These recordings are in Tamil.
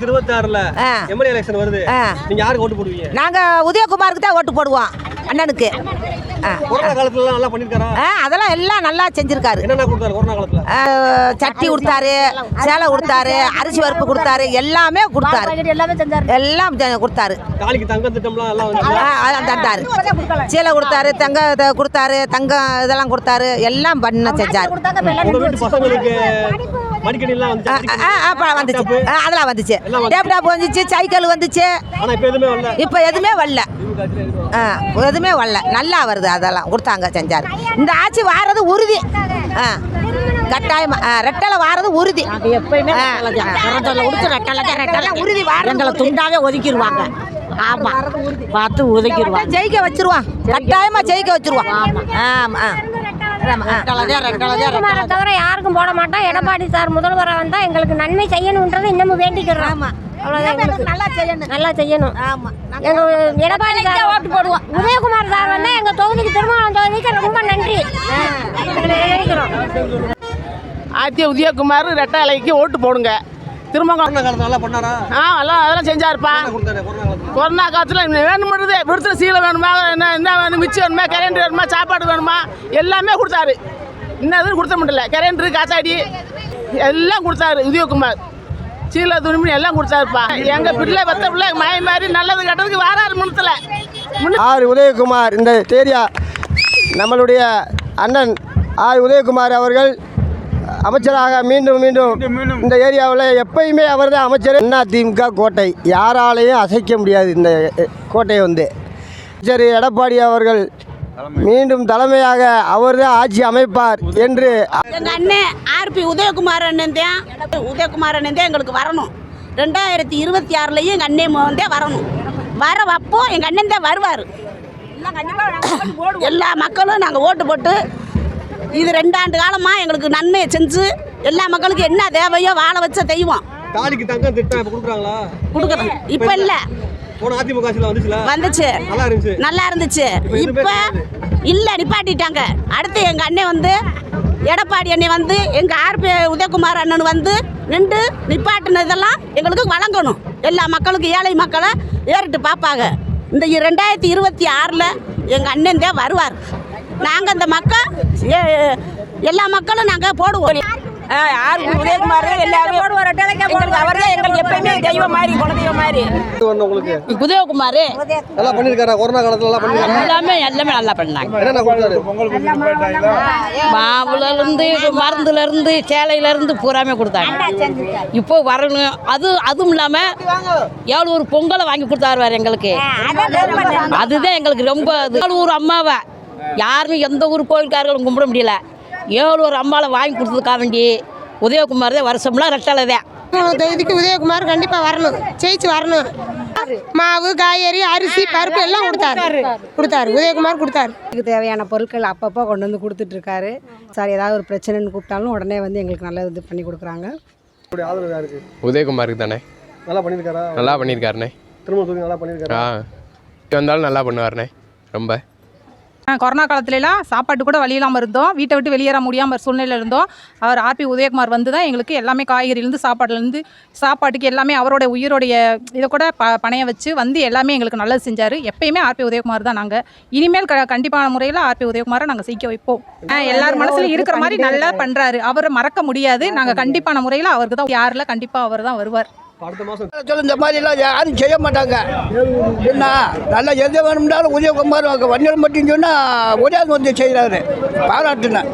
இருபத்தாறுல. எம்எல்ஏ எலெக்ஷன் வருது. ஆ. நீங்க யாருக்கு ஓட்டு போடுவீங்க? நாங்கள் உதயகுமாருக்கு தான் ஓட்டு போடுவோம் அண்ணனுக்கு. கொரோனா காலத்துல நல்லா பண்ணிருக்காரா? ஆ அதெல்லாம் எல்லாம் நல்லா செஞ்சுருக்காரு. என்னென்ன கொடுத்தாரு கொரோனா காலத்துல? ஆ, சட்டி கொடுத்தாரு சேலை கொடுத்தாரு அரிசி பருப்பு கொடுத்தாரு எல்லாமே கொடுத்தாரு. எல்லாமே செஞ்சாரு. எல்லாம் செ- கொடுத்தாரு. தாலிக்கு தங்க திட்டம்லாம் எல்லாம் தந்தாரு. சேலை கொடுத்தாரு தங்க இதை கொடுத்தாரு தங்கம் இதெல்லாம் கொடுத்தாரு எல்லாம் பண்ண செஞ்சாரு. வந்துச்சு. ஆ, அதெல்லாம் வந்துச்சு. டேப்டாப் வந்துச்சு. சைக்கிள் வந்துச்சு. ஆனா இப்ப எதுவுமே வரல. இப்போ எதுவுமே வரல. ஆ எதுவுமே வரல. நல்லா வருது அதெல்லாம். கொடுத்தாங்க செஞ்சாரு. இந்த ஆட்சி வாரது உறுதி. ஆ கட்டாயமா ரெட்டலை வாரது உறுதி. எப்பயுமே உறுதி எங்களை துண்டாவே ஒதுக்கிடுவாங்க ஆமா. பார்த்து ஒதுக்கிடுவாங்க ஜெயிக்க வச்சிருவான். கட்டாயமா ஜெயிக்க வச்சிருவான். ஆமா ஆ. ஆமா, ஆ. ரெட்டலை தான் ரெட்டலை தான் குமாரை தவிர யாருக்கும் போட மாட்டோம். எடப்பாடி சார் முதல்வராக வந்தா எங்களுக்கு நன்மை செய்யணுன்றது இன்னமும் வேண்டிக்கிறோம். எங்களுக்கு. நல்லா செய்யணும். நல்லா செய்யணும். ஆமா. எங்க எடப்பாடி சார் ஓட்டு போடுவோம். உதயகுமார் சார் வந்தா எங்க தொகுதிக்கு திருமணம் தொகுதிக்கு ரொம்ப நன்றி. நினைக்கிறோம் ஆத்திய உதயகுமார் ரெட்டை இலைக்கு ஓட்டு போடுங்க. திரும்ப கொரோனா காலத்துல நல்லா பண்ணாரா? ஆ எல்லாம் அதெல்லாம் செஞ்சாருப்பா. என்ன கொரோனா காலத்துல? வேணும்ன்றது விருத்த சீலை வேணுமா என்ன என்ன வேணும் மிச்சம் வேணுமா கரண்ட் வேணுமா சாப்பாடு வேணுமா எல்லாமே கொடுத்தாரு. இன்னும் எதுவும் கொடுத்த முடியல கரண்ட் காத்தாடி. எல்லாம் கொடுத்தாரு உதயகுமார் சீலை துணிமணி எல்லாம் கொடுத்தாருப்பா. எங்க பிள்ளை பெத்த பிள்ளை மாய மாதிரி நல்லது கெட்டதுக்கு வாராரு முன்னத்துல. முன்ன ஆர் உதயகுமார் இந்த ஏரியா நம்மளுடைய அண்ணன் ஆர் உதயகுமார் அவர்கள் அமைச்சராக மீண்டும் மீண்டும் இந்த ஏரியாவில் எப்பயுமே அவர் தான் அமைச்சர். அண்ணா திமுக கோட்டை. யாராலையும் அசைக்க முடியாது இந்த கோட்டையை வந்து. அமைச்சர் எடப்பாடி அவர்கள் மீண்டும் தலைமையாக அவர் தான் ஆட்சி அமைப்பார் என்று எங்க அண்ணன் ஆர்பி உதயகுமார் அண்ணன் தான். உதயகுமார் அண்ணன் தான் எங்களுக்கு வரணும். ரெண்டாயிரத்தி இருபத்தி ஆறுலையும் எங்கள் அண்ணன் வந்தே வரணும். வர அப்போ எங்கள் அண்ணன் தான் வருவார். எல்லா மக்களும் நாங்கள் ஓட்டு போட்டு இது ரெண்டாண்டு காலமாக எங்களுக்கு நன்மையை செஞ்சு எல்லா மக்களுக்கும் என்ன தேவையோ வாழ வச்ச தெய்வம். தாலிக்கு தங்கம் திட்டம் இப்ப கொடுக்குறாங்களா? கொடுக்குறோம். இப்போ இல்லை. போன அதிமுக வந்துச்சு. நல்லா இருந்துச்சு. நல்லா இருந்துச்சு. இப்ப இல்லை நிப்பாட்டிட்டாங்க. அடுத்து எங்கள் அண்ணன் வந்து எடப்பாடி அண்ணன் வந்து எங்கள் ஆர்பி உதயகுமார் அண்ணன் வந்து நின்று நிப்பாட்டினதெல்லாம் எங்களுக்கு வழங்கணும். எல்லா மக்களுக்கும் ஏழை மக்களை ஏறிட்டு பார்ப்பாங்க. இந்த ரெண்டாயிரத்தி இருபத்தி ஆறில் எங்கள் அண்ணன் தான் வருவார். நாங்கள் இந்த மக்கள் எல்லா மக்களும் நாங்கள் போடுவோம். யார் உதயகுமார். நல்லா பண்ணிருக்காரா? கொரோனா காலத்துல எல்லாமே எல்லாமே நல்லா பண்ணாங்க. மாவுல இருந்து மருந்துல இருந்து சேலையில இருந்து பூராமே கொடுத்தாங்க. இப்போ வரணும். அது அதுவும் இல்லாம ஒரு பொங்கலை வாங்கி கொடுத்தாரு எங்களுக்கு. அதுதான் எங்களுக்கு ரொம்ப. ஏழு ஒரு அம்மாவை. யாரும் எந்த ஊர் கோயில்காரர்களும் கும்பிட முடியல. ஏழு ஒரு அம்மாவை வாங்கி கொடுத்ததுக்காக வேண்டி உதயகுமார் தான் வருஷம்லாம் ரெட்டலை தான். தொகுதிக்கு உதயகுமார் கண்டிப்பா வரணும். ஜெயிச்சு வரணும். மாவு காய்கறி அரிசி பருப்பு எல்லாம் கொடுத்தாரு. கொடுத்தாரு. உதயகுமார் கொடுத்தாரு. வீட்டுக்கு தேவையான பொருட்கள் அப்பப்போ கொண்டு வந்து கொடுத்துட்டு இருக்காரு சார் ஏதாவது ஒரு பிரச்சனைன்னு கூப்பிட்டாலும் உடனே வந்து எங்களுக்கு நல்ல இது பண்ணி கொடுக்குறாங்க. உதயகுமாருக்கு தானே. நல்லா பண்ணிருக்காரா நல்லா பண்ணியிருக்காருண்ணே. திரும்ப நல்லா பண்ணிருக்காரா ஆ. வந்தாலும் நல்லா பண்ணுவார்ண்ணே. ரொம்ப. கொரோனா காலத்துலலாம் சாப்பாட்டு கூட வழி இல்லாமல் இருந்தோம். வீட்டை விட்டு வெளியேற முடியாமல் சூழ்நிலையில் இருந்தோம். அவர் ஆர்பி உதயகுமார் வந்து தான் எங்களுக்கு எல்லாமே காய்கறிலேருந்து சாப்பாடுலேருந்து சாப்பாட்டுக்கு எல்லாமே அவரோட உயிரோடைய இதை கூட ப பணைய வச்சு வந்து எல்லாமே எங்களுக்கு நல்லது செஞ்சார். எப்பயுமே ஆர்பி உதயகுமார் தான் நாங்கள் இனிமேல் க கண்டிப்பான முறையில் ஆர்பி உதயகுமாரை நாங்கள் செய்ய வைப்போம். எல்லார் மனசுலையும் இருக்கிற மாதிரி நல்லா பண்ணுறாரு அவரை மறக்க முடியாது. நாங்கள் கண்டிப்பான முறையில் அவருக்கு தான் யாரில் கண்டிப்பாக அவர் தான் வருவார். அடுத்த மாசம் சொல்ல இந்த மாதிரிலாம் யாரும் செய்ய மாட்டாங்க. என்ன நல்லா எது வேணும்னாலும் உதயகுமார் வண்டியில் மட்டும் சொன்னால் உதயம் வந்து செய்கிறாரு பாராட்டுனேன்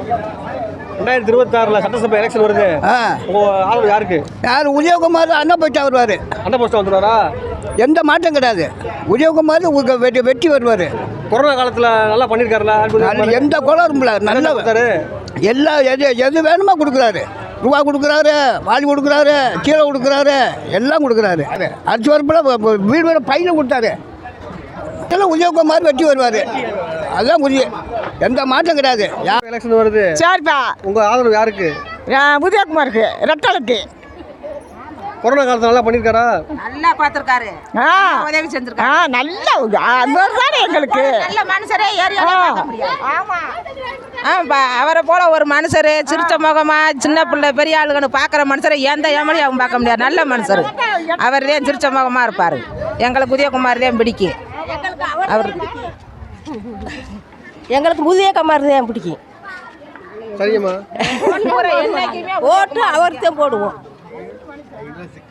ரெண்டாயிரத்தி இருபத்தி ஆறுல சட்டசபை எலெக்ஷன் வருது. ஆதரவு யாருக்கு? யார்? உதயகுமார் அண்ணா போயிட்டு வருவார். அந்த போஸ்ட் வந்துருவாரா? எந்த மாற்றம் கிடையாது. உதயகுமார் உங்களுக்கு வெற்றி வெற்றி வருவார். கொரோனா காலத்துல நல்லா பண்ணிருக்காருல நல்ல- எந்த இல்லை நல்ல எல்லா எது எது வேணுமோ கொடுக்குறாரு. ரூபா கொடுக்குறாரு வாலி கொடுக்குறாரு கீழே கொடுக்குறாரு எல்லாம் கொடுக்குறாரு. அரிசி வரப்பில் வீடு வீடு பையனை கொடுத்தாரு. எல்லாம் உதயகுமார் வெற்றி வருவார். அதுதான் உறுதி எந்த மாற்றம் கிடையாது. யார் எலெக்ஷன் வருது. சரிப்பா உங்க ஆதரவு யாருக்கு? உதயகுமாருக்கு ரெட்டலுக்கு. கொரோனா காலத்தில் நல்லா பண்ணியிருக்காரா நல்லா பார்த்துருக்காரு. ஆ. உதவி செஞ்சிருக்காரு. நல்ல அந்த தானே எங்களுக்கு. நல்ல மனுஷரே ஏரியா பார்க்க முடியாது. ஆ அவரை போல ஒரு மனுஷர் சிரிச்ச முகமா சின்ன பிள்ளை பெரிய ஆளுகன்னு பார்க்குற மனுஷரை எந்த ஏமாளியும் அவங்க பார்க்க முடியாது. நல்ல மனுஷர். அவர் தான் சிரிச்ச முகமாக இருப்பார். எங்களுக்கு உதயகுமார் தான் பிடிக்கும் அவர் எங்களுக்கு உதயகுமார் தான் பிடிக்கும் ஓட்டு அவருக்கு தான் போடுவோம். Let's go.